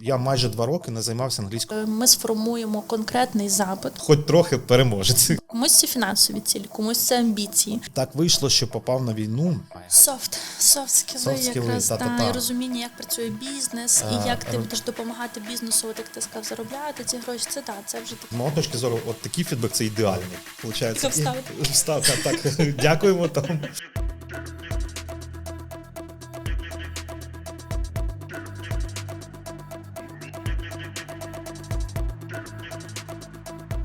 Я майже два роки не займався англійською. Е, Ми сформуємо конкретний запит. Хоч трохи переможець. Комусь це фінансові цілі, комусь це амбіції. Так вийшло, що попав на війну. Софт, софт скіли, Soft якраз і розуміння, як працює бізнес, Е, і як ти е. будеш допомагати бізнесу, от як ти сказав, заробляти ці гроші. Це так, це вже так. З мого точки зору, от такий фідбек це ідеальний. Получається, вставка. Так. Дякуємо там.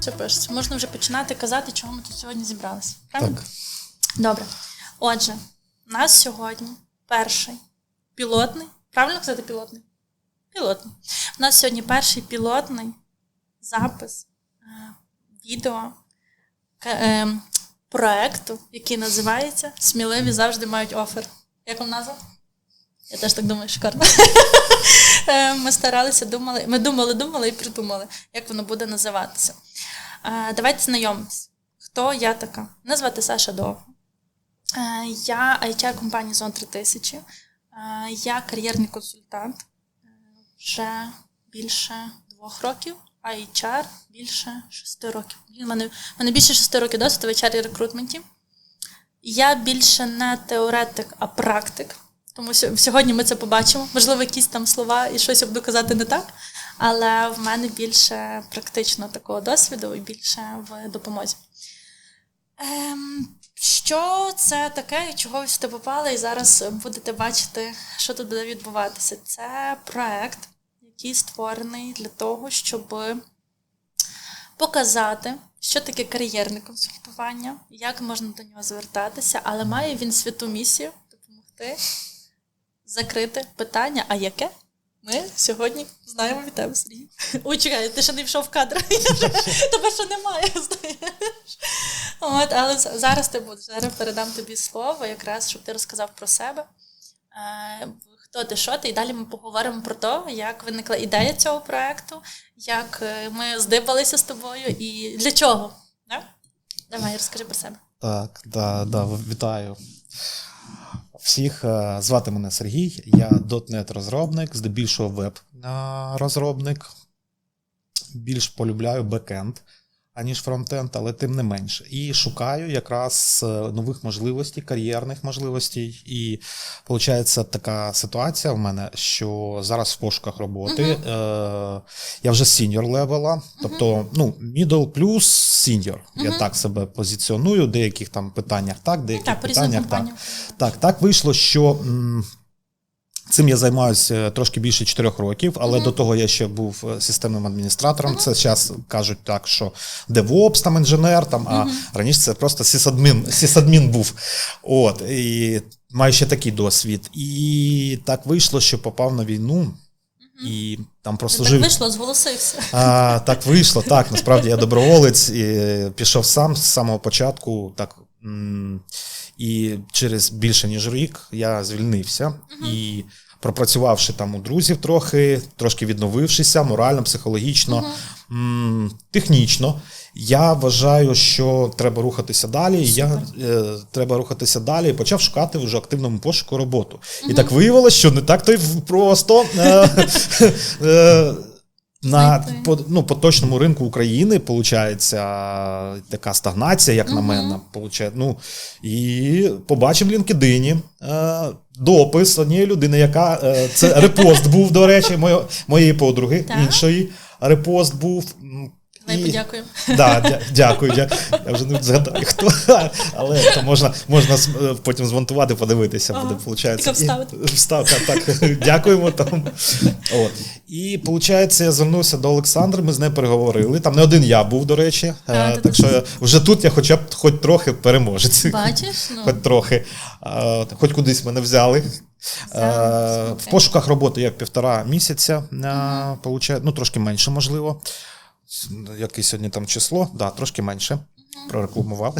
Це пишеться. Можна вже починати казати, чого ми тут сьогодні зібралися. Правильно? Так. Добре. Отже, у нас сьогодні перший пілотний. Правильно казати пілотний? Пілотний. У нас сьогодні перший пілотний запис е, відео е, проекту, який називається Сміливі завжди мають офер. Як вам назва? Я теж так думаю, шикарно. Е, Ми старалися, думали, ми думали, думали і придумали, як воно буде називатися. Е, Давайте знайомитися. Хто я така? Мене звати Саша Довго. Е, Я HR компанії Зон 3000. Е, Я кар'єрний консультант вже більше двох років, а HR більше шести років. В мене, мене більше шести років досвіду в HR рекрутменті. Я більше не теоретик, а практик. Тому що сьогодні ми це побачимо. Можливо, якісь там слова і щось я буду казати не так. Але в мене більше практично такого досвіду і більше в допомозі. Ем, що це таке, чого ви сюди попали, і зараз будете бачити, що тут буде відбуватися. Це проект, який створений для того, щоб показати, що таке кар'єрне консультування, як можна до нього звертатися, але має він святу місію допомогти закрити питання, а яке? Ми сьогодні знаємо від тебе, Сергій. Ой, чекай, ти ще не йшов в кадр. Тебе ще немає, знаєш. От, але зараз ти будеш. Зараз передам тобі слово, якраз, щоб ти розказав про себе. Е, Хто ти, що ти, і далі ми поговоримо про те, як виникла ідея цього проекту, як е, ми здибалися з тобою і для чого. Да? Давай, розкажи про себе. Так, да, да, вітаю. Всіх Е, звати мене Сергій, я .NET розробник, здебільшого веб е, розробник. Більш полюбляю бекенд, аніж фронтенд, але тим не менше. І шукаю якраз е, нових можливостей, кар'єрних можливостей. І виходить така ситуація в мене, що зараз в пошуках роботи е, я вже сіньор левела, тобто ну, middle плюс сіньор. Я так себе позиціоную, в деяких там питаннях так, деяких Так, питаннях так. Так, так вийшло, що м, цим я займаюся трошки більше 4 років, але до того я ще був е, системним адміністратором. Це зараз кажуть так, що DevOps там інженер, там, а раніше це просто сисадмін, сисадмін був. От, і маю ще такий досвід. І так вийшло, що попав на війну. І там Так прослужив. вийшло, зголосився. А, так вийшло, так. Насправді я доброволець і пішов сам з самого початку. Так, і через більше ніж рік я звільнився. І пропрацювавши там у друзів трохи, трошки відновившися морально, психологічно, м, технічно. Я вважаю, що треба рухатися далі. і Я е, треба рухатися далі і почав шукати вже активному пошуку роботу. І так виявилося, що не так то й просто. Е, е, на по, ну, поточному ринку України виходить така стагнація, як на мене. Получає, ну, і побачив в LinkedIn е, допис однієї людини, яка е, це репост був, до речі, моє, моєї подруги іншої. Репост був. Давай і- подякуємо. Да, дя- дякую. Я вже не згадаю, хто. Але то можна, можна е, потім змонтувати, подивитися, Ага. буде. Тільки вставити. Вставка, так. Дякуємо там. От. І, виходить, я звернувся до Олександри, ми з нею переговорили. Там не один я був, до речі. А, Е, так що вже тут я хоча б хоч трохи переможець. Бачиш? Ну, Хоч трохи. А, Хоч кудись мене взяли. Е, Взяли, В пошуках роботи я півтора місяця, е, получаю, ну трошки менше, можливо. Яке сьогодні там число? Да, трошки менше. Прорекламував.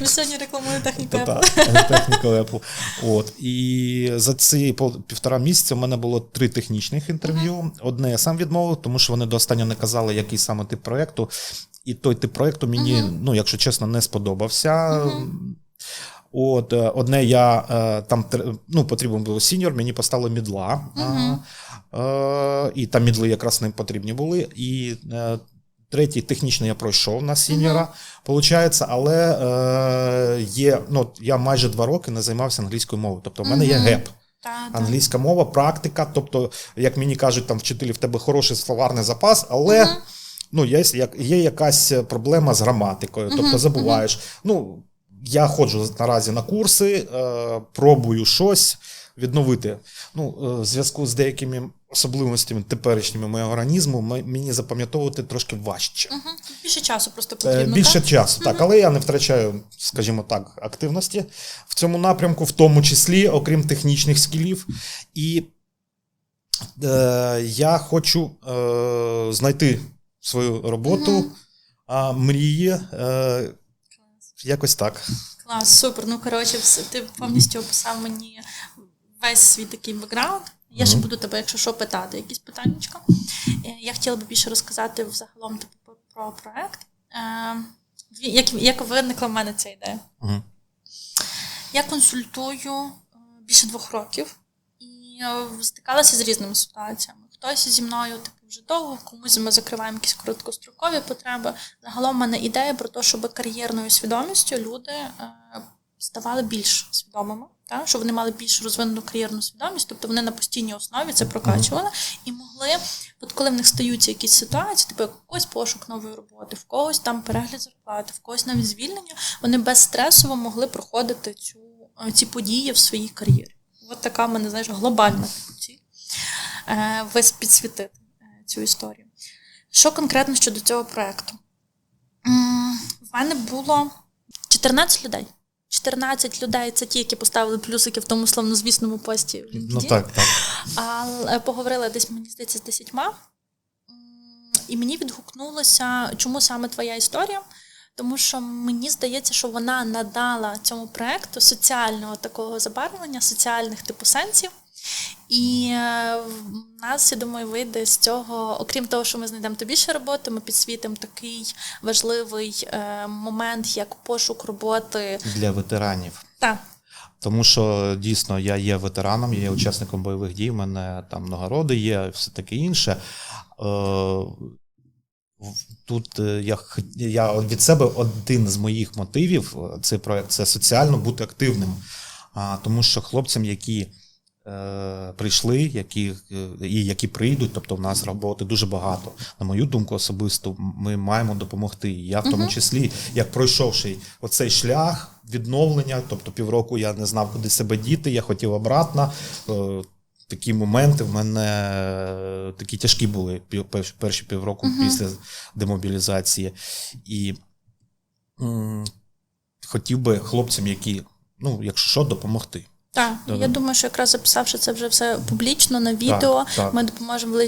Ми сьогодні рекламуємо техніку. Apple. техніку Apple. От. І за ці півтора місяця в мене було три технічних інтерв'ю. Одне я сам відмовив, тому що вони до останнього не казали, який саме тип проєкту. І той тип проєкту мені, ну, якщо чесно, не сподобався. От, е, одне я е, там ну, потрібен був сіньор, мені поставили мідла. Е, і там мідли якраз не потрібні були. І е, третій технічно я пройшов на сіньора, виходить, але е, є, ну, я майже два роки не займався англійською мовою. Тобто в мене є геп. Та, та. Англійська мова, практика. Тобто, як мені кажуть, там вчителі в тебе хороший словарний запас, але Мгм. ну, є, як- є якась проблема з граматикою, тобто забуваєш. Ну, я ходжу наразі на курси, е, пробую щось відновити. Ну, е, в зв'язку з деякими особливостями теперішніми моєго організму, мені запам'ятовувати трошки важче. Мгм. Більше часу просто Е, потрібно. Більше так? часу, так, але я не втрачаю, скажімо так, активності в цьому напрямку, в тому числі, окрім технічних скілів. І е, я хочу е, знайти свою роботу, Мгм. а мрії. Е, якось так. Клас, супер. Ну, коротше, ти повністю описав мені весь свій такий бекграунд. Я ще буду тебе, якщо що, питати, якісь питання. Я хотіла би більше розказати взагалом типу, про- про проект. Е, Як, як виникла в мене ця ідея? Мгм. Я консультую е, більше двох років і е, стикалася з різними ситуаціями. Хтось зі мною типу вже довго, комусь ми закриваємо якісь короткострокові потреби. Загалом в мене ідея про те, щоб кар'єрною свідомістю люди е, ставали більш свідомими, та? щоб вони мали більш розвинену кар'єрну свідомість, тобто вони на постійній основі це прокачували і могли, от коли в них стаються якісь ситуації, типу як у когось пошук нової роботи, в когось там перегляд зарплати, в когось навіть звільнення, вони безстресово могли проходити цю, е, ці події в своїй кар'єрі. От така в мене, знаєш, глобальна ціль. Е, весь підсвітити е, цю історію. Що конкретно щодо цього проєкту? М, В мене було 14 людей. 14 людей це ті, які поставили плюсики в тому славнозвісному пості. Ну так, так. Але поговорила десь, мені здається, з десятьма. М, І мені відгукнулося, чому саме твоя історія? Тому що мені здається, що вона надала цьому проекту соціального такого забарвлення, соціальних типу сенсів. І е, в нас, я думаю, вийде з цього, окрім того, що ми знайдемо тобі ще роботи, ми підсвітимо такий важливий е, момент, як пошук роботи. Для ветеранів. Так, Тому що дійсно я є ветераном, я є учасником бойових дій, в мене там нагороди є, все таке інше. Е, Тут я, я від себе один з моїх мотивів цей проект це соціально бути активним. Тому що хлопцям, які прийшли, які, е, і які прийдуть, тобто в нас роботи дуже багато. На мою думку, особисто ми маємо допомогти. Я в тому числі, як пройшовши оцей шлях відновлення, тобто півроку я не знав, куди себе діти, я хотів обратно. Е, Такі моменти в мене е, такі тяжкі були перші, півроку після демобілізації. І хотів би хлопцям, які, ну, якщо що, допомогти. Так. Да-да. Я думаю, що якраз записавши це вже все публічно на відео, Так, так. ми допоможемо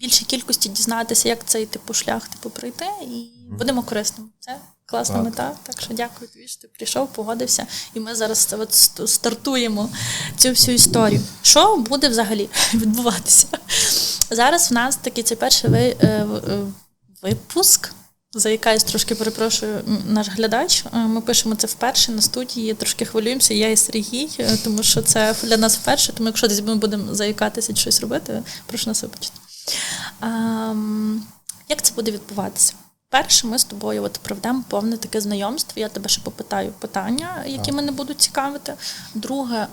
більшій кількості дізнатися, як цей типу шлях типу пройти, і будемо корисними. Це класна Так. мета. Так що дякую тобі, що ти прийшов, погодився, і ми зараз от стартуємо цю всю історію. Що буде взагалі відбуватися? Зараз в нас такий цей перший ви, е, е, випуск. Заякаюсь, трошки перепрошую наш глядач. Е, Ми пишемо це вперше на студії, трошки хвилюємося, я і Сергій, е, тому що це для нас вперше. Тому якщо десь ми будемо заїкатися щось робити, прошу нас вибачити. Ам, Як це буде відбуватися? Перше, ми з тобою от проведемо повне таке знайомство. Я тебе ще попитаю питання, які Так. мене будуть цікавити. Друге,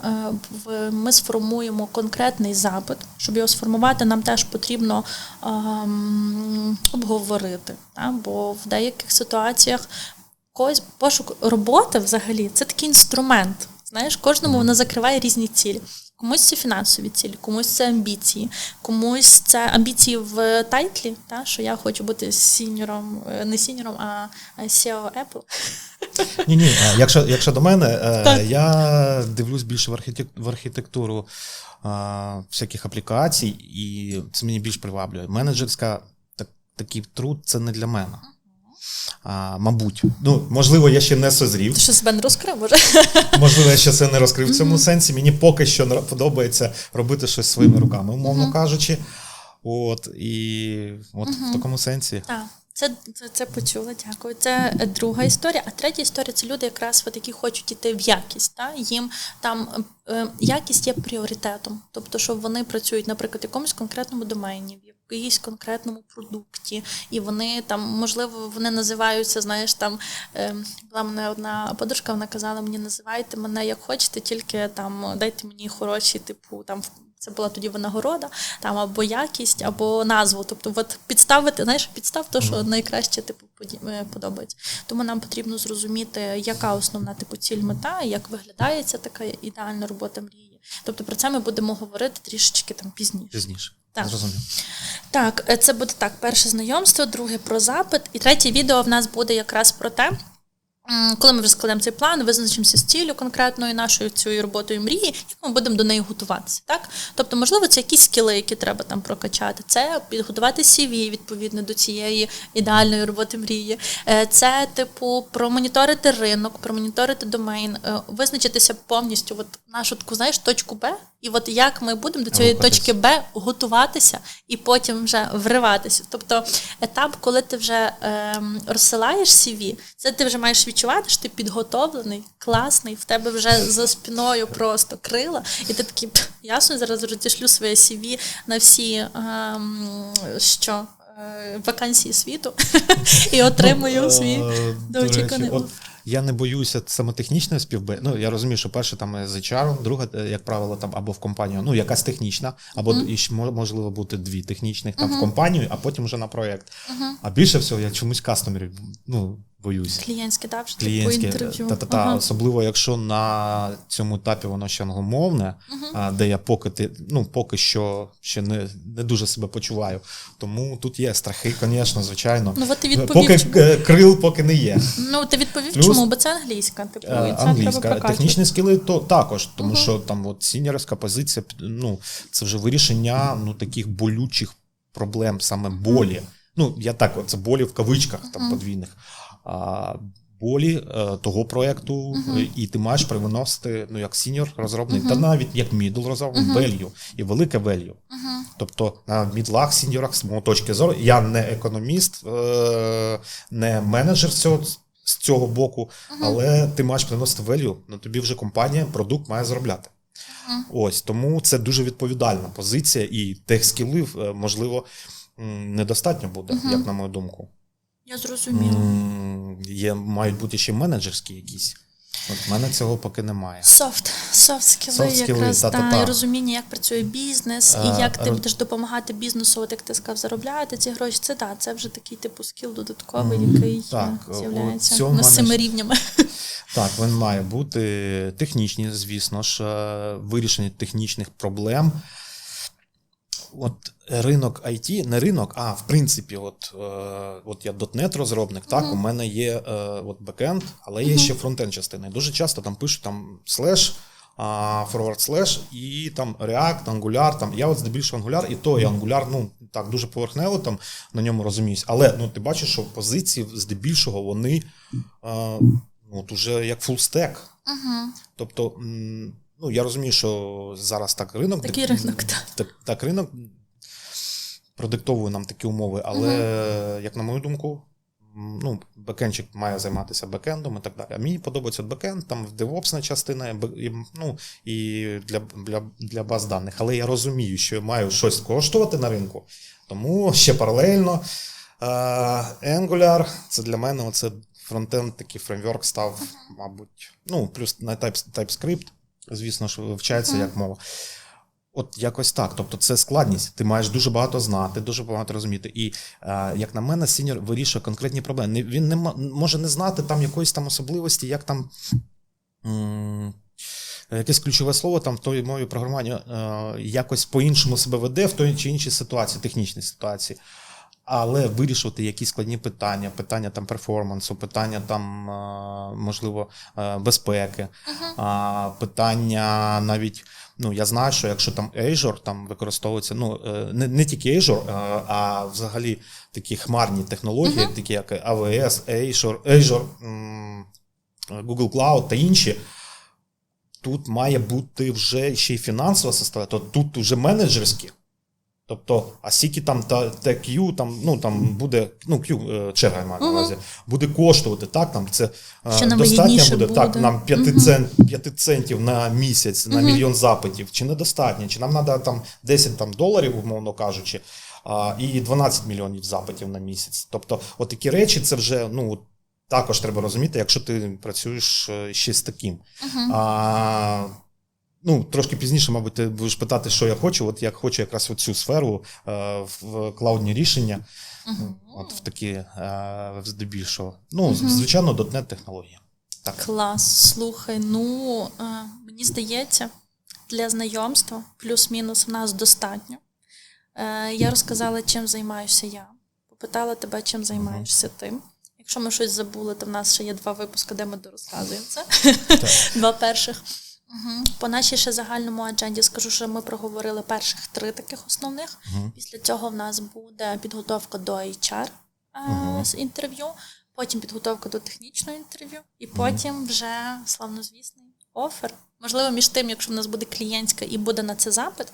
е, ми сформуємо конкретний запит. Щоб його сформувати, нам теж потрібно ем, обговорити. Та? Бо в деяких ситуаціях когось пошук роботи взагалі це такий інструмент. Знаєш, кожному вона закриває різні цілі. Комусь це фінансові цілі, комусь це амбіції, комусь це амбіції в тайтлі, та, що я хочу бути сіньором, е, не сіньором, а SEO Apple. Ні, ні, якщо, якщо до мене, е, Так. я дивлюсь більше в, архітек, в архітектуру е, всяких аплікацій, і це мені більш приваблює. Менеджерська так, такий труд це не для мене. А, мабуть, ну можливо, я ще не созрів. Ти що себе не розкрив, може? Можливо, я ще це не розкрив в цьому сенсі. Мені поки що подобається робити щось своїми руками, умовно кажучи. От і от в такому сенсі. Так, Це, це, це почула, дякую. Це е, друга історія. А третя історія це люди, якраз от, які хочуть йти в якість. Та? Їм там е, якість є пріоритетом. Тобто, що вони працюють, наприклад, в якомусь конкретному домені, в якомусь конкретному продукті, і вони там, можливо, вони називаються, знаєш, там е, була мене одна подружка, вона казала мені, називайте мене як хочете, тільки там дайте мені хороші, типу, там це була тоді винагорода, там або якість, або назву. Тобто, от підставити, знаєш, підстав то, що найкраще типу е, подобається. Тому нам потрібно зрозуміти, яка основна типу ціль мета, як виглядає ця така ідеальна робота мрії. Тобто про це ми будемо говорити трішечки там пізніше. Пізніше. Так. Зрозумів. Так, е, це буде так: перше знайомство, друге про запит, і третє відео в нас буде якраз про те. Коли ми вже складемо цей план, визначимося з ціллю конкретною нашою цією роботою мрії, як ми будемо до неї готуватися. Так? Тобто, можливо, це якісь скіли, які треба там прокачати. Це підготувати CV відповідно до цієї ідеальної роботи мрії. Е, Це, типу, промоніторити ринок, промоніторити домейн, е, визначитися повністю от нашу таку, знаєш, точку Б, і от як ми будемо до цієї Рухатись. точки Б готуватися і потім вже вриватися. Тобто етап, коли ти вже ем, розсилаєш CV, це ти вже маєш відчувати, що ти підготовлений, класний, в тебе вже за спиною просто крила, і ти такий, «Пф, ясно, зараз розішлю своє CV на всі ем, що. е, Вакансії світу і отримую Ну, свій е, до довгоочікуваний речі, от Я не боюся саме технічної співбе. Ну я розумію, що перше там з HR, друга, е, як правило, там або в компанію, ну якась технічна, або і ще мо- можливо бути дві технічних там в компанію, а потім вже на проєкт. А більше всього я чомусь кастомерів ну, боюся. клієнтське, так, що типу інтерв'ю. та-та-та, Ага. особливо якщо на цьому етапі воно ще англомовне, а, де я поки ти, ну, поки що ще не, не дуже себе почуваю. Тому тут є страхи, звісно, звичайно. Ну, от ти відповів, поки чому. е, крил поки не є. Ну, ти відповів, Плюс- чому? Бо це англійська, типу, і це Е, треба прокачувати. Технічні скіли то також, тому що там от сіньорська позиція, ну, це вже вирішення ну, таких болючих проблем, саме болі. Ну, я так, це болі в кавичках там подвійних. А, болі е, того проекту, е, і ти маєш привносити, ну, як сіньор розробник, та навіть як мідл розробник, value, і велике value. Тобто на мідлах, сіньорах, з мого точки зору, я не економіст, е, не менеджер цього, з цього боку, але ти маєш приносити value, ну тобі вже компанія, продукт має заробляти. Ось тому це дуже відповідальна позиція, і тих скілів, е, можливо, недостатньо буде, як на мою думку. Я зрозуміла. Є, мають бути ще менеджерські якісь. От в мене цього поки немає. Софт, софт скіли, якраз та-та-та. і розуміння, як працює бізнес, Е, і як ти роз- будеш допомагати бізнесу, от як ти сказав, заробляти ці гроші. Це так, це вже такий типу скіл додатковий, який так, е, з'являється на мене семи рівнями. Так, він має бути технічні, звісно ж, е, вирішення технічних проблем. От ринок IT, не ринок, а в принципі, от, е, от я .NET розробник, так, у мене є е, от бекенд, але є ще фронтенд частина. І дуже часто там пишуть там слеш, forward slash і там React, Angular. Там, я от здебільшого Angular, і то і Angular, ну так, дуже поверхнево там на ньому розуміюсь. Але ну, ти бачиш, що позиції здебільшого вони е, ну, от уже як фулстек. Тобто, м, ну я розумію, що зараз так ринок Такий дик- ринок, так. так, так ринок продиктовує нам такі умови, але, як на мою думку, ну, бекенчик має займатися бекендом і так далі. А мені подобається бекенд, там девопсна частина, і, ну, і для, для, для баз даних. Але я розумію, що я маю щось коштувати на ринку, тому ще паралельно. е, Angular це для мене оце фронтенд, такий фреймворк став, мабуть, ну, плюс на Type- TypeScript, звісно ж, вивчається як мова. От якось так. Тобто це складність. Ти маєш дуже багато знати, дуже багато розуміти. І е, як на мене, сіньор вирішує конкретні проблеми. Він не може не знати там якоїсь там особливості, як там. м, Якесь ключове слово там в той мові програмування е, якось по-іншому себе веде в той чи іншій ситуації, технічній ситуації. Але вирішувати якісь складні питання, питання там перформансу, питання там, е, можливо, е, безпеки, а, питання навіть. Ну, я знаю, що якщо там Azure там використовується, ну е, не, не тільки Azure, е, а взагалі такі хмарні технології, такі як AWS, Azure, Azure, Google Cloud та інші. Тут має бути вже ще й фінансова система, то тут вже менеджерські. Тобто, а скільки там та, та Q, там, ну, там буде, ну, Q, е, черга я маю на увазі, буде коштувати, так, там це е, Що нам достатньо вигідніше буде, так, нам 5, цент, 5 центів на місяць, на мільйон запитів, чи недостатньо, чи нам треба там 10 там, доларів, умовно кажучи, а, і 12 мільйонів запитів на місяць. Тобто, от такі речі, це вже, ну, також треба розуміти, якщо ти працюєш е, ще з таким. А, ну, трошки пізніше, мабуть, ти будеш питати, що я хочу. От я хочу якраз цю сферу е, в клаудні рішення, от в такі е, здебільшого. Ну, звичайно, .NET технологія. Так. Клас, слухай. Ну е, мені здається, для знайомства плюс-мінус в нас достатньо. Я розказала, чим займаюся я. Попитала тебе, чим займаєшся ти. Якщо ми щось забули, то в нас ще є два випуски, де ми дорозказуємо це. Два перших. Угу. По нашій ще загальному адженді скажу, що ми проговорили перших три таких основних. Після цього в нас буде підготовка до HR е, з інтерв'ю, потім підготовка до технічного інтерв'ю, і потім вже славнозвісний офер. Можливо, між тим, якщо в нас буде клієнтська і буде на це запит,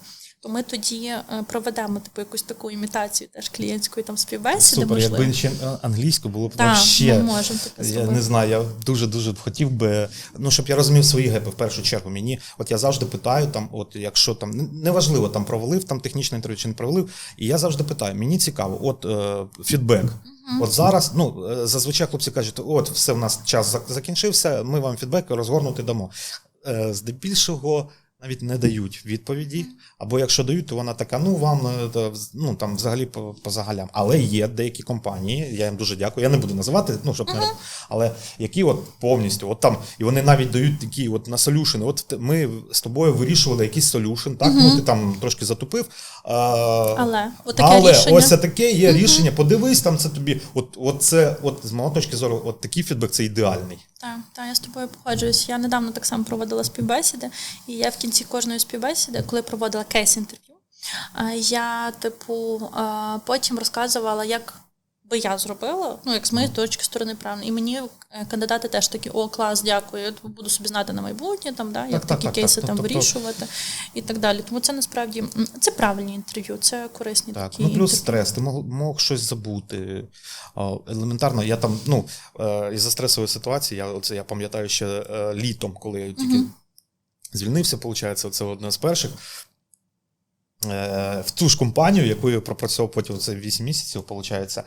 то ми тоді е, проведемо типу якусь таку імітацію теж клієнтської там співбесіди. Супер, можливо. якби ще е, англійською було б Так, ще. ми можемо таке Я не знаю, я дуже дуже б хотів би, ну щоб я розумів свої гепи в першу чергу. Мені, от я завжди питаю, там, от якщо там неважливо, там провалив там технічне інтерв'ю чи не провалив, і я завжди питаю, мені цікаво, от е, фідбек. От зараз, ну е, зазвичай хлопці кажуть, от все в нас час закінчився, ми вам фідбек розгорнути дамо. Здебільшого навіть не дають відповіді. Або якщо дають, то вона така: ну вам е, ну там взагалі по, по загалям. Але є деякі компанії, я їм дуже дякую. Я не буду називати, ну щоб не але які от повністю, от там, і вони навіть дають такі от на солюшени. От ми з тобою вирішували якийсь солюшн, так ну ти там трошки затупив. А, Але отаке але рішення. ось це таке є рішення. Подивись, там це тобі. От, от це, от з мого точки зору, от такий фідбек це ідеальний. Так, та я з тобою погоджуюсь. Я недавно так само проводила співбесіди, і я в кінці кожної співбесіди, коли проводила кейс-інтерв'ю, я, типу, потім розказувала, як би я зробила, ну, як з моєї точки сторони правильно. І мені е, кандидати теж такі, о, клас, дякую, я буду собі знати на майбутнє, там, да, як Так, так, такі так, кейси так. там Тобто- вирішувати і так далі. Тому це насправді це правильні інтерв'ю, це корисні Так, такі ну плюс інтерв'ю. стрес, ти мог, мог щось забути. О, Елементарно, я там, ну, е, із-за стресової ситуації, я, оце, я пам'ятаю ще е, літом, коли я тільки звільнився, виходить, це одне з перших. Е, в ту ж компанію, яку я пропрацював потім це 8 місяців, виходить, е,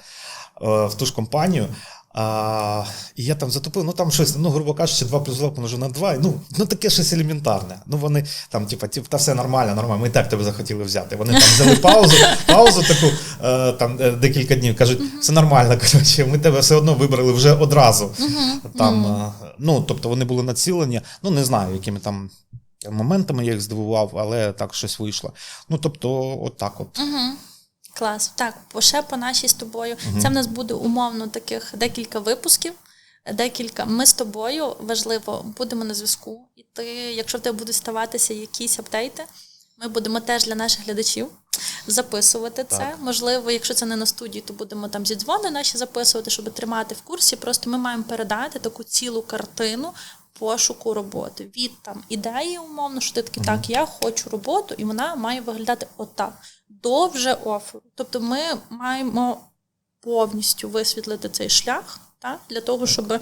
в ту ж компанію. А, і я там затопив, ну там щось, ну, грубо кажучи, 2 плюс 2 помножу на 2, ну, ну таке щось елементарне. Ну вони там, типа, типу, та все нормально, нормально, ми і так тебе захотіли взяти. Вони там взяли паузу, паузу таку е, там е, декілька днів, кажуть, все нормально, коротше, ми тебе все одно вибрали вже одразу. Там, е, ну, тобто вони були націлені, ну не знаю, якими там моментами я їх здивував, але так щось вийшло. Ну, тобто, от так от. Клас. Так, ще по нашій з тобою. Це в нас буде умовно таких декілька випусків. Декілька. Ми з тобою важливо будемо на зв'язку. І ти, якщо в тебе будуть ставатися якісь апдейти, ми будемо теж для наших глядачів записувати це. Так. Можливо, якщо це не на студії, то будемо там зі дзвони наші записувати, щоб тримати в курсі. Просто ми маємо передати таку цілу картину пошуку роботи. Від там ідеї, умовно, що ти такий, так, я хочу роботу, і вона має виглядати отак. До вже оферу. Тобто ми маємо повністю висвітлити цей шлях так, для того, щоб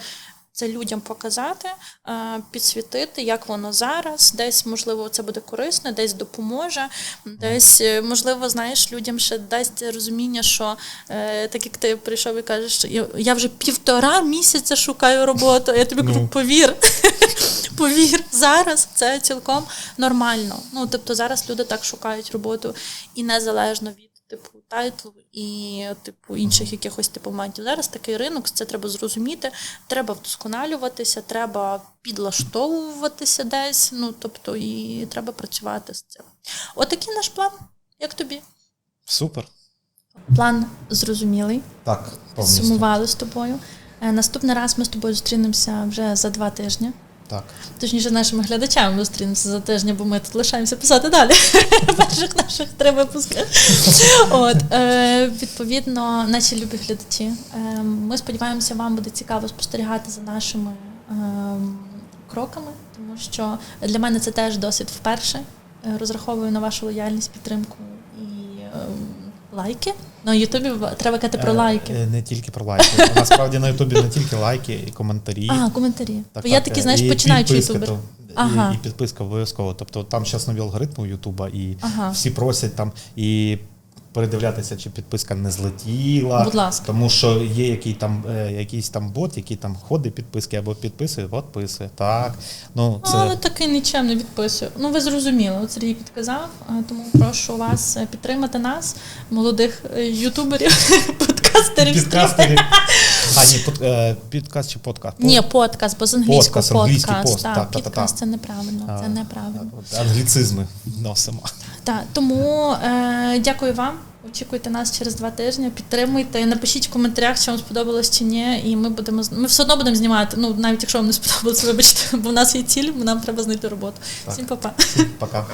це людям показати, е, підсвітити, як воно зараз. Десь, можливо, це буде корисно, десь допоможе, десь, е, можливо, знаєш, людям ще дасть розуміння, що е, так як ти прийшов і кажеш, що я- вже півтора місяця шукаю роботу. Я тобі кажу, Ну. повір. Повір, зараз це цілком нормально. Ну, тобто зараз люди так шукають роботу і незалежно від типу тайтлу і типу інших якихось типу моментів. Зараз такий ринок, це треба зрозуміти, треба вдосконалюватися, треба підлаштовуватися десь. Ну тобто, і треба працювати з цим. Отакий наш план. Як тобі? Супер. План зрозумілий. Так, повністю. Сумували з тобою. Е, Наступний раз ми з тобою зустрінемося вже за два тижні. Так. Точніше, нашими глядачами зустрінемося за тиждень, бо ми тут лишаємося писати далі. Перших наших три випуски. От, е, відповідно, наші любі глядачі. Е, ми сподіваємося, вам буде цікаво спостерігати за нашими е, кроками, тому що для мене це теж досить вперше. Е, Розраховую на вашу лояльність, підтримку лайки. На Ютубі треба казати про Е, лайки. е, Не тільки про лайки. Насправді на Ютубі не тільки лайки і коментарі. А, коментарі. Так, Бо я так, такий, е, знаєш, починаючи ютубер. Ага. І, і підписка обов'язково. Тобто там зараз нові алгоритми у Ютуба, і Ага. всі просять там і передивлятися, чи підписка не злетіла. Будь ласка. Тому що є який там, е, якийсь там бот, який там ходить підписки або підписує, підписує. Так. Ну, Ну, це... Але такий нічим не відписую. Ну, ви зрозуміли, от Сергій підказав, а, тому прошу вас е, підтримати нас, молодих е, ютуберів, подкастерів. Підкастери. А, ні, под, е, підкаст чи подкаст? Ні, подкаст, бо з англійського Подкаст, англійський подкаст. пост, Так, так, так, підкаст це неправильно. Це А, неправильно. Англіцизми носимо. Так, тому е, дякую вам. Очікуйте нас через два тижні. Підтримуйте. Напишіть в коментарях, чи вам сподобалось чи ні. І ми будемо ми все одно будемо знімати. Ну навіть якщо вам не сподобалось, вибачте, бо в нас є ціль, бо нам треба знайти роботу. Так. Всім па-па. Пока.